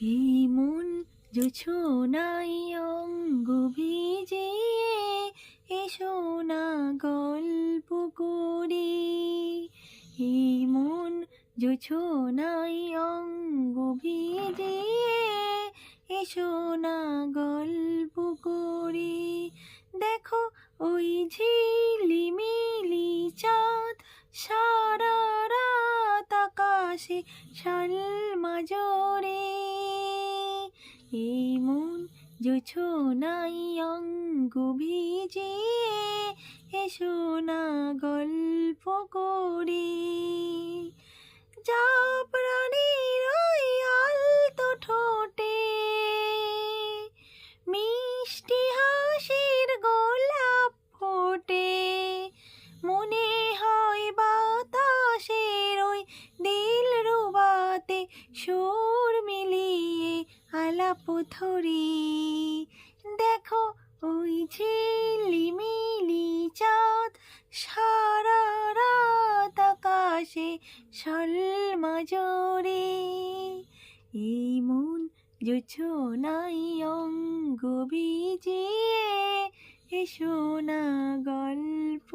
এই মন জোছনাই অঙ্গ ভিজিয়ে, এসো না গল্প করি। এই মন জোছনাই অঙ্গ ভিজিয়ে, এসো না গল্প করি। দেখো ওই ঝিলিমিলি চাঁদ, সারা রাত আকাশে সালমা জোরে জোছনাই অঙ্গ ভিজিয়ে, এসো না গল্প করি। যা প্রাণীর আলতো ঠোঁটে, মিষ্টি হাসির গোলাপ ফোটে। মনে হয় বাতাসের ওই দিল রুবাতে মিলিয়ে আলাপ দেখো ওই ঝিলিমিলি চাঁদ, সারা রাত আকাশে সলমা জোরে এই মন জোছনাই অঙ্গ ভিজিয়ে এসো না গল্প